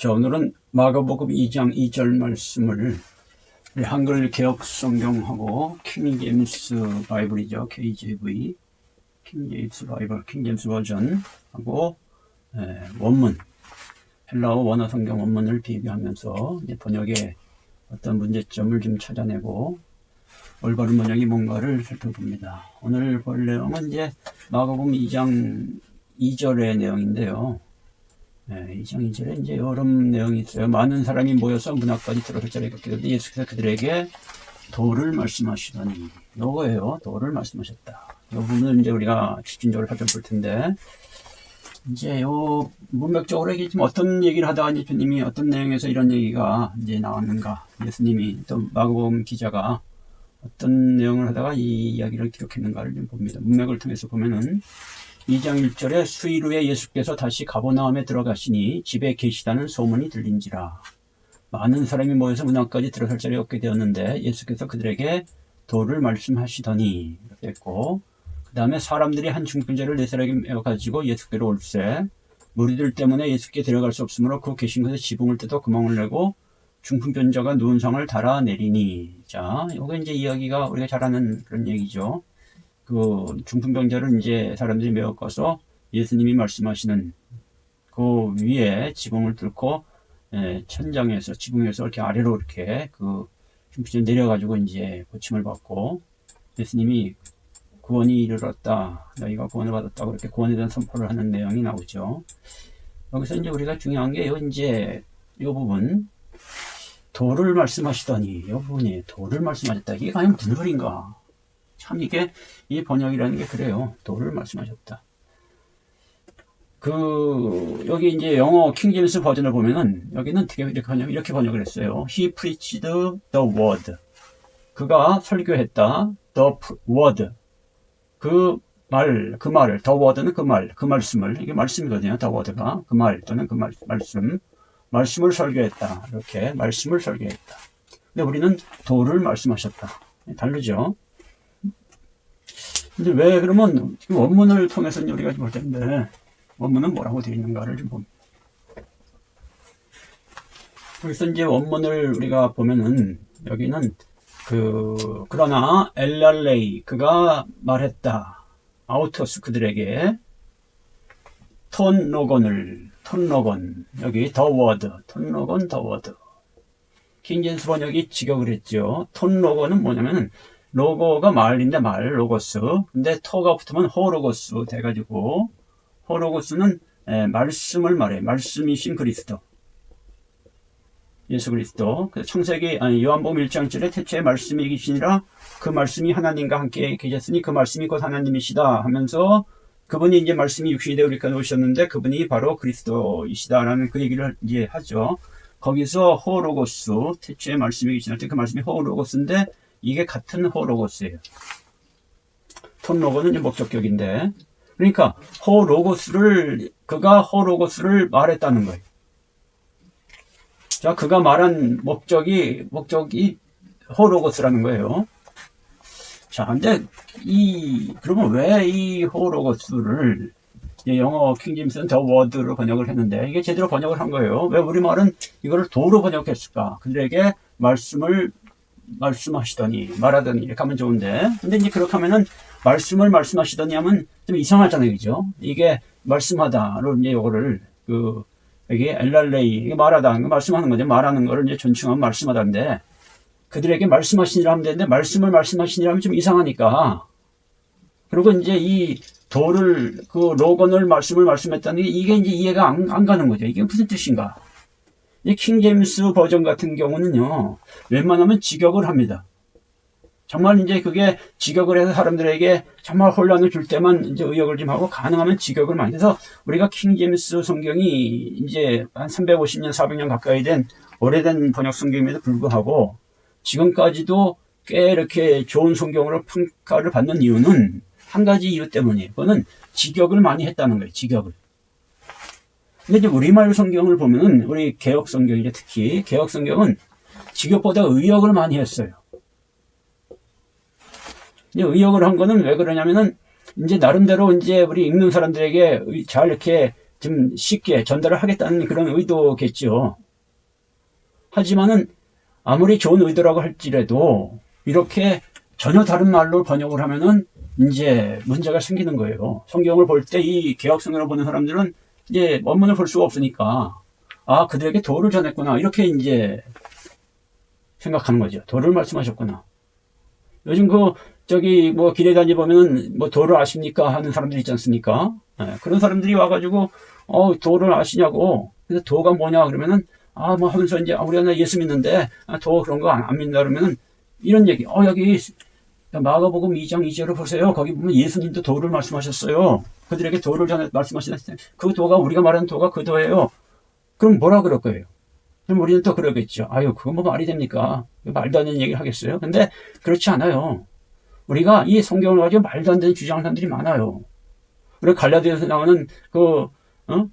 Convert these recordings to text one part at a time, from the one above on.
자, 오늘은 마가복음 2장 2절 말씀을 한글 개혁 성경하고 킹 제임스 바이블이죠. KJV, 킹 제임스 바이블, 킹 제임스 버전하고 예, 원문, 헬라어 원어 성경 원문을 비교하면서 번역의 어떤 문제점을 좀 찾아내고 올바른 번역이 뭔가를 살펴봅니다. 오늘 볼 내용은 이제 마가복음 2장 2절의 내용인데요. 네, 2장 2절에 이제 여러 내용이 있어요. 많은 사람이 모여서 문 앞까지 들어설 자리가 없게 되는데 예수께서 그들에게 도를 말씀하시더니 요거예요. 도를 말씀하셨다. 이 부분을 이제 우리가 집중적으로 살펴볼 텐데 이제 요 문맥적으로 이게 지금 어떤 얘기를 하다가 주님이 어떤 내용에서 이런 얘기가 이제 나왔는가 예수님이 또 마가복음 기자가 어떤 내용을 하다가 이 이야기를 기록했는가를 좀 봅니다. 문맥을 통해서 보면은 2장 1절에 수일 후에 예수께서 다시 가보나움에 들어가시니 집에 계시다는 소문이 들린지라. 많은 사람이 모여서 문 앞까지 들어설 자리 없게 되었는데 예수께서 그들에게 도를 말씀하시더니 했고 그 다음에 사람들이 한 중풍자를 네 사람이 가지고 예수께로 올세 무리들 때문에 예수께 데려갈 수 없으므로 그 계신 곳에 지붕을 뜯어 구멍을 내고 중풍병자가 누운 상을 달아내리니 자 요거 이제 이야기가 우리가 잘 아는 그런 얘기죠. 그 중풍병자를 이제 사람들이 메어가서 예수님이 말씀하시는 그 위에 지붕을 뚫고 예, 천장에서 지붕에서 이렇게 아래로 이렇게 그 중풍병자 내려가지고 이제 고침을 받고 예수님이 구원이 이르렀다 너희가 구원을 받았다 그렇게 구원에 대한 선포를 하는 내용이 나오죠. 여기서 이제 우리가 중요한 게 이제 이 부분 도를 말씀하시더니 이 부분이 도를 말씀하셨다 이게 과연 무슨 소린가? 참 이게 이 번역이라는 게 그래요. 도를 말씀하셨다. 그 여기 이제 영어 킹제임스 버전을 보면은 여기는 되게 이렇게 번역 이렇게 번역을 했어요. He preached the word. 그가 설교했다. the word. 그 말, 그 말을, the word는 그 말, 그 말씀을, 이게 말씀이거든요. the word가. 그 말 또는 그 말, 말씀. 말씀을 설교했다. 이렇게 말씀을 설교했다. 근데 우리는 도를 말씀하셨다. 다르죠? 근데 왜 그러면 지금 원문을 통해서 이제 우리가 볼 텐데 원문은 뭐라고 되어 있는가를 좀 봅니다. 그래서 이제 원문을 우리가 보면은 여기는 그 그러나 엘랄레이 그가 말했다. 아우터스 그들에게 톤 로건을 톤 로건 여기 더 워드 톤 로건 더 워드. 킹젠스 번역이 직역을 했죠. 톤 로건은 뭐냐면은 로고가 말인데 말, 로고스. 근데 터가 붙으면 호로고스 돼가지고, 호로고스는 에, 말씀을 말해. 말씀이신 그리스도. 예수 그리스도. 청세기, 아니, 요한복음 1장 7에 태초에 말씀이 계시니라 그 말씀이 하나님과 함께 계셨으니 그 말씀이 곧 하나님이시다 하면서 그분이 이제 말씀이 육신이 되어 우리까지 오셨는데 그분이 바로 그리스도이시다라는 그 얘기를 이제 하죠. 거기서 호로고스, 태초에 말씀이 계시니라 그 말씀이 호로고스인데 이게 같은 호로고스예요. 톤 로고는 이제 목적격인데, 그러니까 호로고스를 그가 호로고스를 말했다는 거예요. 자, 그가 말한 목적이 목적이 호로고스라는 거예요. 자, 근데 이 그러면 왜 이 호로고스를 영어 킹짐스는 더 워드로 번역을 했는데 이게 제대로 번역을 한 거예요. 왜 우리말은 이거를 도로 번역했을까? 그들에게 말씀을 말씀하시더니 말하더니 이렇게 하면 좋은데. 근데 이제 그렇게 하면은 말씀을 말씀하시더니 하면 좀 이상하잖아요. 그죠? 이게 말씀하다로 이제 요거를 그 여기 엘랄레이 말하다 말씀하는 거죠. 말하는 거를 이제 존칭하면 말씀하다인데 그들에게 말씀하시니라 하면 되는데 말씀을 말씀하시니라 하면 좀 이상하니까. 그리고 이제 이 도를 그 로건을 말씀을 말씀했다는 게 이게 이제 이해가 안, 안 가는 거죠. 이게 무슨 뜻인가 이 킹제임스 버전 같은 경우는요, 웬만하면 직역을 합니다. 정말 이제 그게 직역을 해서 사람들에게 정말 혼란을 줄 때만 이제 의역을 좀 하고 가능하면 직역을 많이 해서 우리가 킹제임스 성경이 이제 한 350년, 400년 가까이 된 오래된 번역 성경임에도 불구하고 지금까지도 꽤 이렇게 좋은 성경으로 평가를 받는 이유는 한 가지 이유 때문이에요. 그거는 직역을 많이 했다는 거예요. 직역을. 근데 이제 우리말 성경을 보면은 우리 개혁 성경이제 특히 개혁 성경은 직역보다 의역을 많이 했어요. 이제 의역을 한 거는 왜 그러냐면은 이제 나름대로 이제 우리 읽는 사람들에게 잘 이렇게 좀 쉽게 전달을 하겠다는 그런 의도겠죠. 하지만은 아무리 좋은 의도라고 할지라도 이렇게 전혀 다른 말로 번역을 하면은 이제 문제가 생기는 거예요. 성경을 볼 때 이 개혁 성경을 보는 사람들은 이제 원문을 볼 수가 없으니까 아 그들에게 도를 전했구나 이렇게 이제 생각하는 거죠. 도를 말씀하셨구나. 요즘 그 저기 뭐 길에 다니 보면은 뭐 도를 아십니까 하는 사람들 있지 않습니까? 예, 그런 사람들이 와가지고 어 도를 아시냐고. 그래서 도가 뭐냐 그러면은 아 뭐 하면서 이제 아, 우리가 예수 믿는데 아, 도 그런 거 안 믿는다 그러면은 이런 얘기. 어 여기 마가복음 2장 2절을 보세요. 거기 보면 예수님도 도를 말씀하셨어요. 그들에게 도를 전해 말씀하시는데 그 도가 우리가 말하는 도가 그 도예요. 그럼 뭐라 그럴 거예요? 그럼 우리는 또 그러겠죠. 아유, 그건 뭐 말이 됩니까? 말도 안 되는 얘기를 하겠어요? 근데 그렇지 않아요. 우리가 이 성경을 가지고 말도 안 되는 주장하는 사람들이 많아요. 우리 갈라디아에서 나오는 그, 어?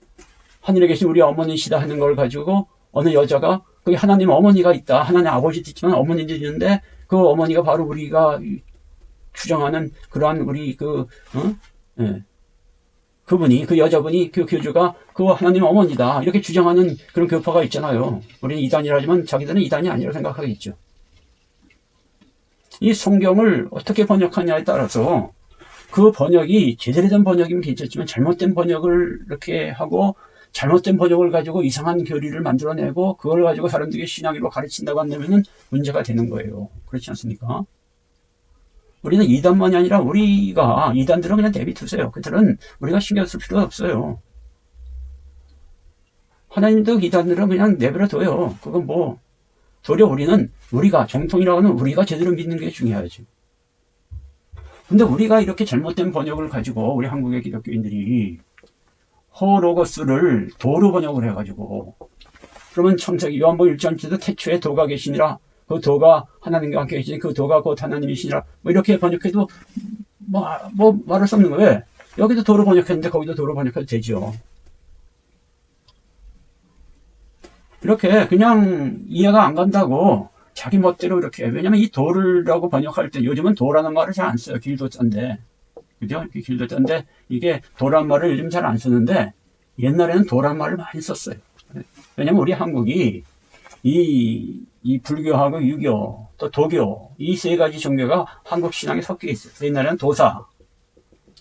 하늘에 계신 우리 어머니시다 하는 걸 가지고 어느 여자가 거기 하나님 어머니가 있다. 하나님 아버지도 있지만 어머니도 있는데 그 어머니가 바로 우리가 추정하는 그러한 우리 그, 어? 예. 그분이, 그 여자분이, 그 교주가 그 하나님 어머니다. 이렇게 주장하는 그런 교파가 있잖아요. 우리는 이단이라지만 자기들은 이단이 아니라고 생각하겠죠. 이 성경을 어떻게 번역하냐에 따라서 그 번역이 제대로 된 번역이면 괜찮지만 잘못된 번역을 이렇게 하고 잘못된 번역을 가지고 이상한 교리를 만들어내고 그걸 가지고 사람들에게 신앙으로 가르친다고 한다면 문제가 되는 거예요. 그렇지 않습니까? 우리는 이단만이 아니라 우리가 이단들은 그냥 내비두세요. 그들은 우리가 신경 쓸 필요가 없어요. 하나님도 이단들은 그냥 내버려둬요. 그건 뭐 도리어 우리는 우리가 정통이라고 하는 우리가 제대로 믿는 게 중요하지. 근데 우리가 이렇게 잘못된 번역을 가지고 우리 한국의 기독교인들이 호로거스를 도로 번역을 해가지고 그러면 청세기 요한복음 1장에도 태초에 도가 계시니라 그 도가 하나님과 함께 계시니 그 도가 곧 하나님이시니라 뭐 이렇게 번역해도 뭐, 뭐 말할 수 없는 거예요. 왜? 여기도 도로 번역했는데 거기도 도로 번역해도 되죠. 이렇게 그냥 이해가 안 간다고 자기 멋대로 이렇게 왜냐면 이 도를라고 번역할 때 요즘은 도라는 말을 잘 안 써요. 길도 짠데 그죠? 길도 짠데 이게 도란 말을 요즘 잘 안 쓰는데 옛날에는 도란 말을 많이 썼어요. 왜냐면 우리 한국이 이, 이 불교하고 유교, 또 도교, 이 세 가지 종교가 한국 신앙에 섞여 있어요. 옛날에는 도사,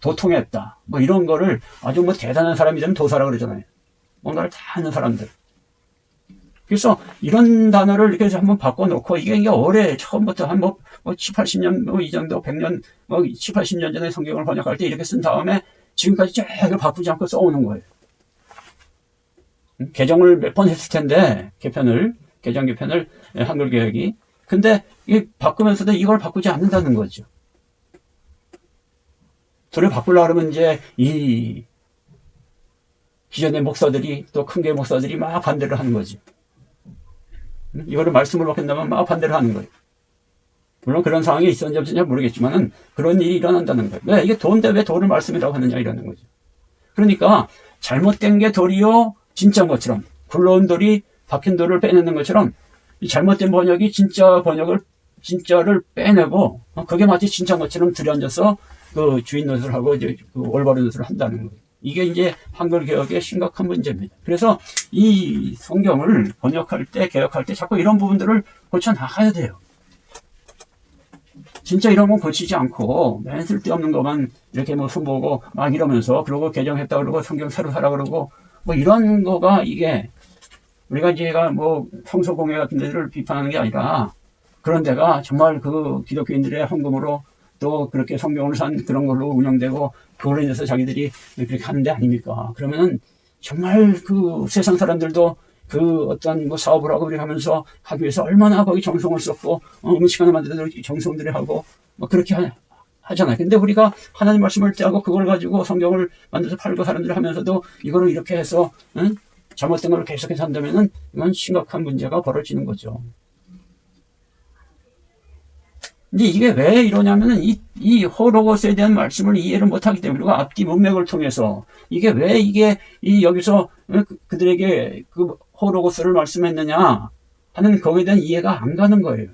도통했다. 뭐 이런 거를 아주 뭐 대단한 사람이 되면 도사라 그러잖아요. 뭔가를 다 하는 사람들. 그래서 이런 단어를 이렇게 한번 바꿔놓고 이게 이게 올해 처음부터 한 뭐, 뭐 7, 80년 뭐 이 정도 100년 뭐 7, 80년 전에 성경을 번역할 때 이렇게 쓴 다음에 지금까지 쫙 바꾸지 않고 써오는 거예요. 개정을 몇 번 했을 텐데 개편을 개정 개편을 예, 한글 개혁이 근데 이 바꾸면서도 이걸 바꾸지 않는다는 거죠. 저를 바꾸려 그러면 이제 이 기존의 목사들이 또큰개 목사들이 막 반대를 하는 거죠. 이거를 말씀을 받겠다면 막 반대를 하는 거예요. 물론 그런 상황이 있었는지 없었는지 모르겠지만은 그런 일이 일어난다는 거예요. 왜 이게 도인데 왜 도를 말씀이라고 하느냐 이러는 거죠. 그러니까 잘못된 게 도리요 진짜인 것처럼 굴러온 돌이 박힌 돌을 빼내는 것처럼 잘못된 번역이 진짜 번역을 진짜를 빼내고 어, 그게 마치 진짜인 것처럼 들여앉아서 그 주인 노릇을 하고 이제 그 올바른 노릇을 한다는 거예요. 이게 이제 한글 개혁의 심각한 문제입니다. 그래서 이 성경을 번역할 때, 개혁할 때 자꾸 이런 부분들을 고쳐 나가야 돼요. 진짜 이런 건 고치지 않고 맨 쓸데없는 것만 이렇게 뭐 손보고 막 이러면서 그러고 개정했다 그러고 성경 새로 사라 그러고 뭐 이런 거가 이게 우리가 이제가 뭐 성소공회 같은 데를 비판하는 게 아니라 그런 데가 정말 그 기독교인들의 헌금으로 또 그렇게 성경을 산 그런 걸로 운영되고 그걸로 인해서 자기들이 그렇게 하는 데 아닙니까? 그러면은 정말 그 세상 사람들도 그 어떤 뭐 사업을 하고 그렇게 하면서 하기 위해서 얼마나 거기 정성을 썼고 어, 음식 하나 만들어도 정성들이 하고 뭐 그렇게 하, 하잖아요. 근데 우리가 하나님 말씀을 떼하고 그걸 가지고 성경을 만들어서 팔고 사람들 하면서도 이거를 이렇게 해서 응? 잘못된 걸 계속해서 한다면은 이건 심각한 문제가 벌어지는 거죠. 근데 이게 왜 이러냐면은 이, 이 호로고스에 대한 말씀을 이해를 못하기 때문에 그리고 앞뒤 문맥을 통해서 이게 왜 이게 이 여기서 그, 그들에게 그 호로고스를 말씀했느냐 하는 거기에 대한 이해가 안 가는 거예요.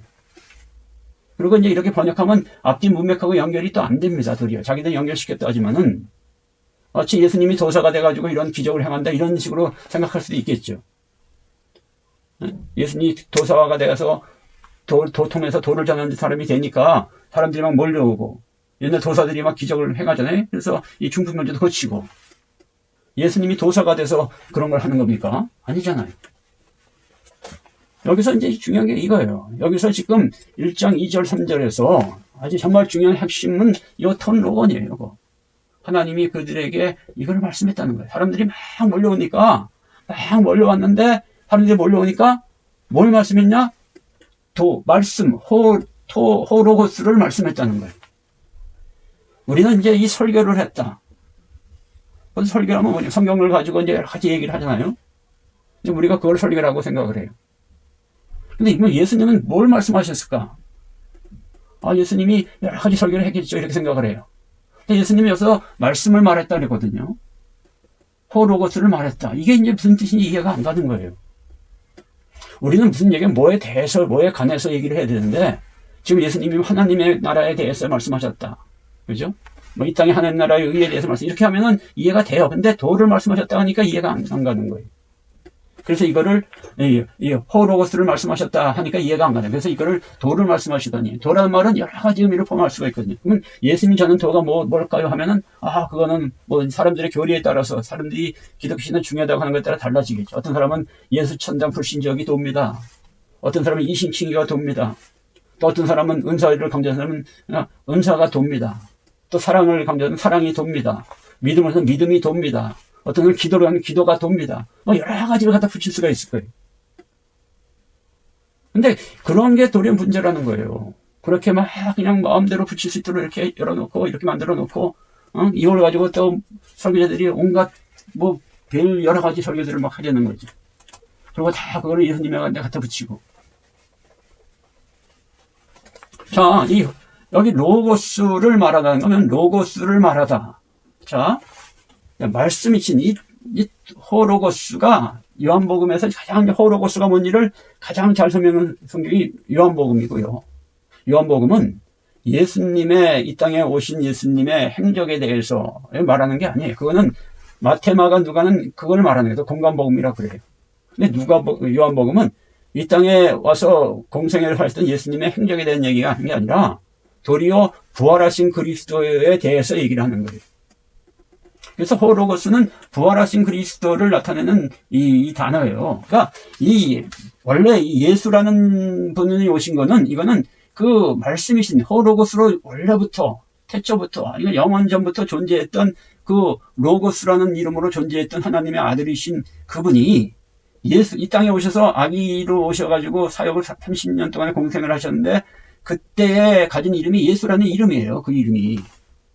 그리고 이제 이렇게 번역하면 앞뒤 문맥하고 연결이 또 안 됩니다. 도리어 자기들 연결시켰다 하지만은 마치 예수님이 도사가 돼가지고 이런 기적을 행한다 이런 식으로 생각할 수도 있겠죠. 예수님이 도사가 돼서 도, 도통해서 도를 전하는 사람이 되니까 사람들이 막 몰려오고 옛날 도사들이 막 기적을 행하잖아요. 그래서 이 중풍병자도 고치고 예수님이 도사가 돼서 그런 걸 하는 겁니까? 아니잖아요. 여기서 이제 중요한 게 이거예요. 여기서 지금 1장 2절 3절에서 아주 정말 중요한 핵심은 이 턴 로건이에요. 이거. 하나님이 그들에게 이걸 말씀했다는 거예요. 사람들이 막 몰려오니까 막 몰려왔는데 사람들이 몰려오니까 뭘 말씀했냐? 도 말씀 호, 토, 호로고스를 말씀했다는 거예요. 우리는 이제 이 설교를 했다. 그 설교하면 뭐냐? 성경을 가지고 이제 여러 가지 얘기를 하잖아요. 이제 우리가 그걸 설교라고 생각을 해요. 근데 예수님은 뭘 말씀하셨을까? 아, 예수님이 여러 가지 설교를 했겠죠. 이렇게 생각을 해요. 예수님이 여기서 말씀을 말했다 그러거든요. 호로고스를 말했다. 이게 이제 무슨 뜻인지 이해가 안 가는 거예요. 우리는 무슨 얘기, 뭐에 대해서, 뭐에 관해서 얘기를 해야 되는데, 지금 예수님이 하나님의 나라에 대해서 말씀하셨다. 그죠? 뭐 이 땅의 하나님 나라의 의에 대해서 말씀, 이렇게 하면은 이해가 돼요. 근데 도를 말씀하셨다 하니까 이해가 안, 안 가는 거예요. 그래서 이거를 이, 이 호로고스를 말씀하셨다 하니까 이해가 안 가요. 그래서 이거를 도를 말씀하시더니 도라는 말은 여러 가지 의미를 포함할 수가 있거든요. 그러면 예수님 저는 도가 뭐 뭘까요 하면은 아 그거는 뭐 사람들의 교리에 따라서 사람들이 기독신은 중요하다고 하는 것에 따라 달라지겠죠. 어떤 사람은 예수 천당 불신지역이 돕니다. 어떤 사람은 이신칭의가 돕니다. 또 어떤 사람은 은사를 강조하는 사람은 어, 은사가 돕니다. 또 사랑을 강조하는 사랑이 돕니다. 하는 믿음이 돕니다. 어떤 걸 기도를 하면 기도가 돕니다. 뭐 여러 가지를 갖다 붙일 수가 있을 거예요. 근데 그런 게 도리어 문제라는 거예요. 그렇게 막 그냥 마음대로 붙일 수 있도록 이렇게 열어놓고 이렇게 만들어 놓고 어? 이걸 가지고 또 설교자들이 온갖 뭐 별 여러 가지 설교들을 막 하려는 거죠. 그리고 다 그거를 예수님에 갖다 붙이고. 자, 이 여기 로고스를 말하다는 거면 로고스를 말하다. 자, 말씀이 친 이, 이 호로고스가 요한복음에서 가장 호로고스가 뭔 일을 가장 잘 설명한 성경이 요한복음이고요. 요한복음은 예수님의 이 땅에 오신 예수님의 행적에 대해서 말하는 게 아니에요. 그거는 마테마가 누가는 그걸 말하는 거예요. 공간복음이라 그래요. 근데 누가 요한복음은 이 땅에 와서 공생애를 하셨던 예수님의 행적에 대한 얘기가 아니라 도리어 부활하신 그리스도에 대해서 얘기를 하는 거예요. 그래서 호로고스는 부활하신 그리스도를 나타내는 이, 이 단어예요. 그러니까 이 원래 이 예수라는 분이 오신 거는 이거는 그 말씀이신 호로고스로 원래부터 태초부터 아니면 영원 전부터 존재했던 그 로고스라는 이름으로 존재했던 하나님의 아들이신 그분이 예수 이 땅에 오셔서 아기로 오셔가지고 사역을 30년 동안에 공생을 하셨는데 그때에 가진 이름이 예수라는 이름이에요. 그 이름이.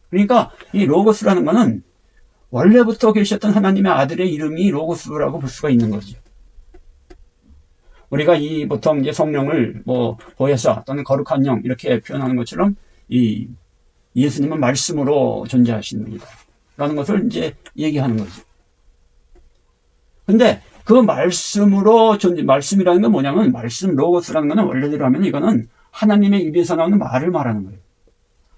그러니까 이 로고스라는 거는 원래부터 계셨던 하나님의 아들의 이름이 로고스라고 볼 수가 있는 거죠. 우리가 이 보통 이제 성령을 뭐 보혜사 또는 거룩한 영 이렇게 표현하는 것처럼 이 예수님은 말씀으로 존재하시는 분이다. 라는 것을 이제 얘기하는 거죠. 근데 그 말씀으로 존재, 말씀이라는 건 뭐냐면 말씀 로고스라는 거는 원래대로 하면 이거는 하나님의 입에서 나오는 말을 말하는 거예요.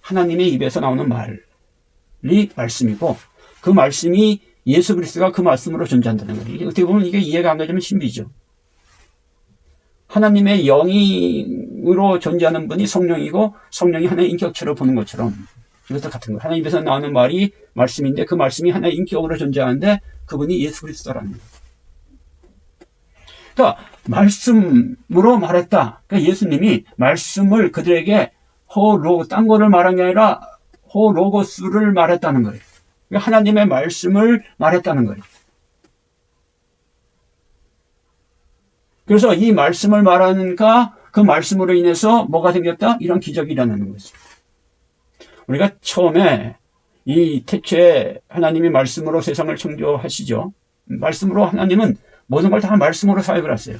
하나님의 입에서 나오는 말이 말씀이고 그 말씀이 예수 그리스도가 그 말씀으로 존재한다는 거예요. 어떻게 보면 이게 이해가 안 가지면 신비죠. 하나님의 영으로 존재하는 분이 성령이고 성령이 하나의 인격체로 보는 것처럼 이것도 같은 거예요. 하나님께서 나오는 말이 말씀인데 그 말씀이 하나의 인격으로 존재하는데 그분이 예수 그리스도라는 거예요. 그러니까 말씀으로 말했다. 그러니까 예수님이 말씀을 그들에게 호로 딴 거를 말한 게 아니라 호로고스를 말했다는 거예요. 그러니까 하나님의 말씀을 말했다는 거예요. 그래서 이 말씀을 말하니까 그 말씀으로 인해서 뭐가 생겼다? 이런 기적이 일어나는 거죠. 우리가 처음에 이 태초에 하나님이 말씀으로 세상을 창조하시죠. 말씀으로 하나님은 모든 걸 다 말씀으로 사역을 하세요.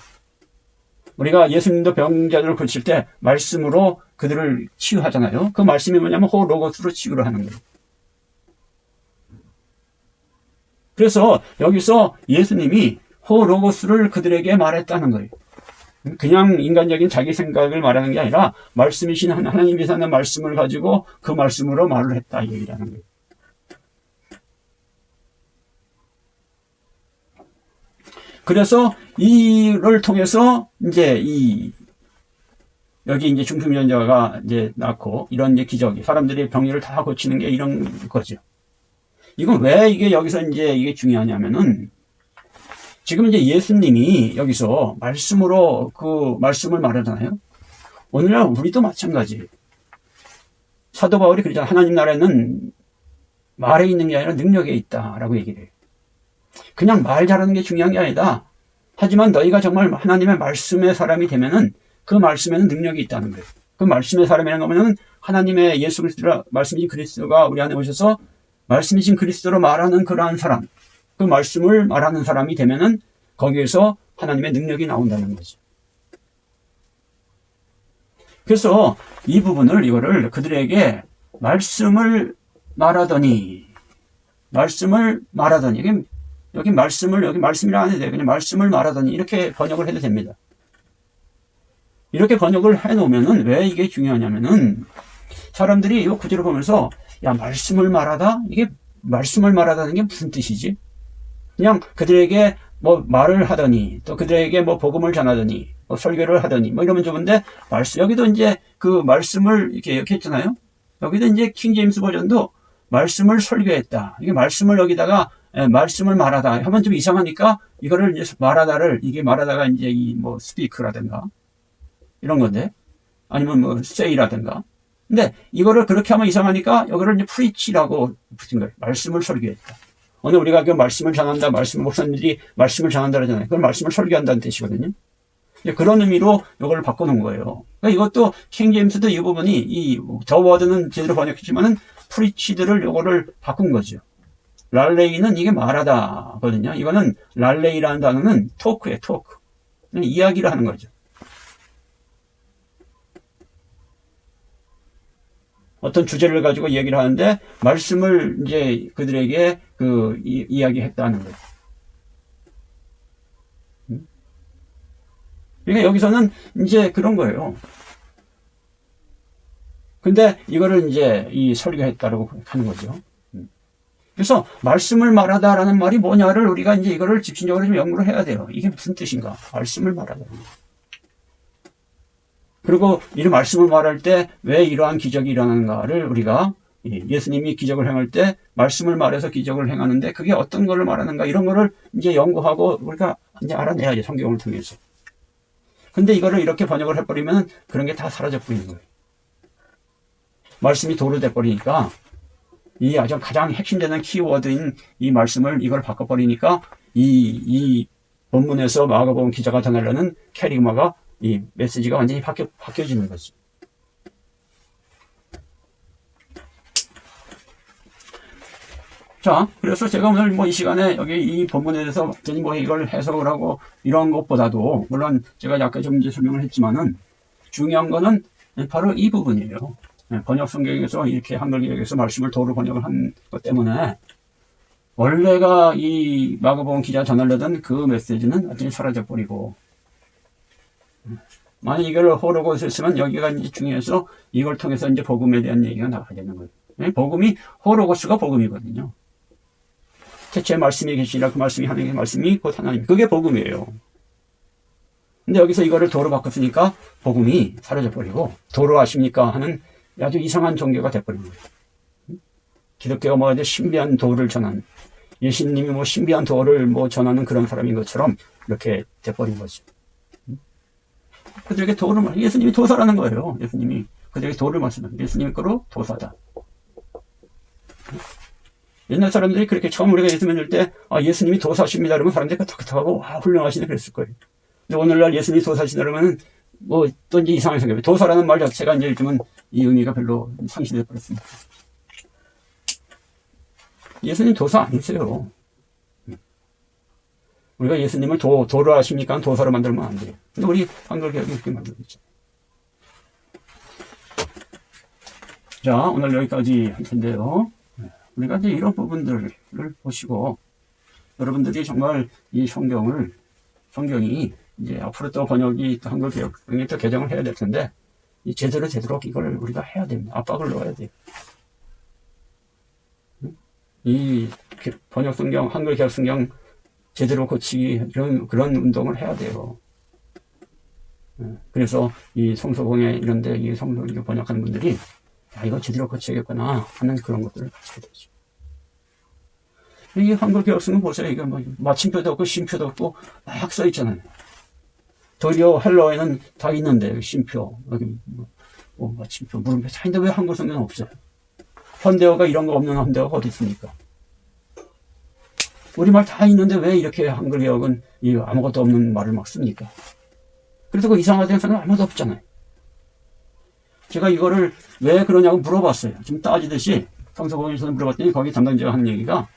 우리가 예수님도 병자들을 고칠 때 말씀으로 그들을 치유하잖아요. 그 말씀이 뭐냐면 호로고스로 치유를 하는 거예요. 그래서 여기서 예수님이 호로고스를 그들에게 말했다는 거예요. 그냥 인간적인 자기 생각을 말하는 게 아니라 말씀이신 하나님이 사는 말씀을 가지고 그 말씀으로 말을 했다 얘기라는 거예요. 그래서 이를 통해서 이제 이 여기 이제 중풍전자가 이제 낳고 이런 이제 기적이 사람들이 병리를 다 고치는 게 이런 거죠. 이건 왜 이게 여기서 이제 이게 중요하냐면은 지금 이제 예수님이 여기서 말씀으로 그 말씀을 말하잖아요. 오늘날 우리도 마찬가지. 사도 바울이 그러잖아. 하나님 나라에는 말에 있는 게 아니라 능력에 있다라고 얘기를 해요. 그냥 말 잘하는 게 중요한 게 아니다. 하지만 너희가 정말 하나님의 말씀의 사람이 되면은 그 말씀에는 능력이 있다는 거예요. 그 말씀의 사람이라는 거면은 하나님의 예수 그리스도라 말씀이신 그리스도가 우리 안에 오셔서 말씀이신 그리스도로 말하는 그러한 사람, 그 말씀을 말하는 사람이 되면은 거기에서 하나님의 능력이 나온다는 거죠. 그래서 이 부분을 이거를 그들에게 말씀을 말하더니 말씀을 말하더니 여기, 여기 말씀을 여기 말씀이라 안 해도. 그냥 말씀을 말하더니 이렇게 번역을 해도 됩니다. 이렇게 번역을 해 놓으면은 왜 이게 중요하냐면은 사람들이 이 구절을 보면서 야 말씀을 말하다 이게 말씀을 말하다는 게 무슨 뜻이지? 그냥 그들에게 뭐 말을 하더니 또 그들에게 뭐 복음을 전하더니 뭐 설교를 하더니 뭐 이러면 좋은데 말씀 여기도 이제 그 말씀을 이렇게 이렇게 했잖아요. 여기도 이제 킹 제임스 버전도 말씀을 설교했다. 이게 말씀을 여기다가 에, 말씀을 말하다 하면 좀 이상하니까 이거를 이제 말하다를 이게 말하다가 이제 이 뭐 스피크라든가 이런 건데 아니면 뭐 세이라든가 근데 이거를 그렇게 하면 이상하니까 여기를 이제 프리치라고 붙인 거예요. 말씀을 설교했다. 오늘 우리가 그 말씀을 전한다, 말씀 목사님들이 말씀을 전한다 그러잖아요. 그걸 말씀을 설교한다는 뜻이거든요. 그런 의미로 이걸 바꿔놓은 거예요. 그러니까 이것도 킹 제임스도 이 부분이 이더 워드는 제대로 번역했지만은 프리치드를 요거를 바꾼 거죠. 랄레이는 이게 말하다거든요. 이거는 랄레이라는 단어는 토크예요, 토크. 이야기를 하는 거죠. 어떤 주제를 가지고 얘기를 하는데 말씀을 이제 그들에게 그 이, 이야기했다는 거예요. 음? 그러니까 여기서는 이제 그런 거예요. 근데 이거를 이제 이 설교했다라고 하는 거죠. 음. 그래서 말씀을 말하다라는 말이 뭐냐를 우리가 이제 이거를 집중적으로 좀 연구를 해야 돼요. 이게 무슨 뜻인가? 말씀을 말하다. 그리고 이 말씀을 말할 때 왜 이러한 기적이 일어나는가를 우리가 예수님이 기적을 행할 때 말씀을 말해서 기적을 행하는데 그게 어떤 거를 말하는가 이런 거를 이제 연구하고 우리가 이제 알아내야죠 성경을 통해서. 근데 이거를 이렇게 번역을 해버리면 그런 게 다 사라져 버리는 거예요. 말씀이 도로 돼버리니까 이 아주 가장 핵심되는 키워드인 이 말씀을 이걸 바꿔버리니까 이, 이 본문에서 마가복음 기자가 전하려는 캐리그마가 이 메시지가 완전히 바뀌어, 바뀌어지는 거죠. 자, 그래서 제가 오늘 뭐 이 시간에 여기 이 본문에 대해서 완전히 뭐 이걸 해석을 하고 이런 것보다도 물론 제가 약간 좀 이제 설명을 했지만은 중요한 거는 바로 이 부분이에요. 네, 번역 성경에서 이렇게 한글기역에서 말씀을 도로 번역을 한 것 때문에 원래가 이 마가복음 기자 전하려던 그 메시지는 완전히 사라져 버리고 만약 이걸 호로고스 했으면 여기가 이제 중요해서 이걸 통해서 이제 복음에 대한 얘기가 나가야 되는 거예요. 네, 복음이 호로고스가 복음이거든요. 태초에 말씀이 계시라 그 말씀이 하나님의 말씀이 곧 하나님. 그게 복음이에요. 근데 여기서 이거를 도로 바꿨으니까 복음이 사라져 버리고 도로 아십니까 하는 아주 이상한 종교가 돼버린 거예요. 기독교가 뭐 이제 신비한 도를 전하는 예수님이 뭐 신비한 도를 뭐 전하는 그런 사람인 것처럼 이렇게 돼버린 거죠. 그들에게 도를 말, 예수님이 도사라는 거예요. 예수님이 그들에게 도를 말씀합니다. 예수님 거로 도사다. 옛날 사람들이 그렇게 처음 우리가 예수 믿을 때, 아, 예수님이 도사십니다. 그러면 사람들이 끄덕끄덕하고, 아, 훌륭하시네. 그랬을 거예요. 근데 오늘날 예수님이 도사시다 그러면은, 뭐, 또 이제 이상하게 생각해요. 도사라는 말 자체가 이제 요즘은 이 의미가 별로 상실돼 버렸습니다. 예수님 도사 아니세요. 우리가 예수님을 도, 도로 하십니까? 도사로 만들면 안 돼요. 우리 한글교육이 이렇게 만들고 있죠. 자, 오늘 여기까지 할 텐데요. 우리가 이제 이런 부분들을 보시고, 여러분들이 정말 이 성경을, 성경이 이제 앞으로 또 번역이 또 한글 교육이 또 개정을 해야 될 텐데, 이 제대로 제대로 이걸 우리가 해야 됩니다. 압박을 넣어야 돼요. 이 번역 성경, 한글 개혁 성경 제대로 고치기 그런 그런 운동을 해야 돼요. 예, 그래서 이 성서공예 이런데 이 성서 이렇게 번역하는 분들이 야 이거 제대로 고쳐야겠구나 하는 그런 것들을 가지게 되죠. 이 한글 개혁성은 보세요. 이게 뭐 마침표도 없고 쉼표도 없고 막 써 있잖아요. 도리어 헬러에는 다 있는데 쉼표 여기 뭐, 뭐 마침표 물음표 다 있는데 왜 한글 성경은 없어요? 현대어가 이런 거 없는 현대어가 어디 있습니까? 우리말 다 있는데 왜 이렇게 한글 개혁은 이 아무것도 없는 말을 막 씁니까? 그래서 그 이상하다는 사람은 아무도 없잖아요. 제가 이거를 왜 그러냐고 물어봤어요. 지금 따지듯이 성서공에서 물어봤더니 거기 담당자가 한 얘기가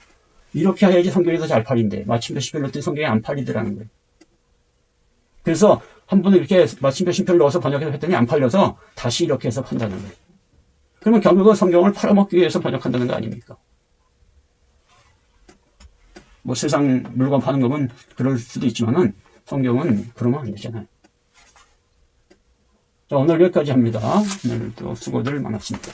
이렇게 해야지 성경이 더잘 팔린대. 마침표 시별로 때 성경이 안 팔리더라는 거예요. 그래서 한 번은 이렇게 마침표 심표를 넣어서 번역해서 했더니 안 팔려서 다시 이렇게 해서 판다는 거예요. 그러면 결국은 성경을 팔아먹기 위해서 번역한다는 거 아닙니까? 뭐 세상 물건 파는 거면 그럴 수도 있지만은 성경은 그러면 안 되잖아요. 자, 오늘 여기까지 합니다. 오늘도 수고들 많았습니다.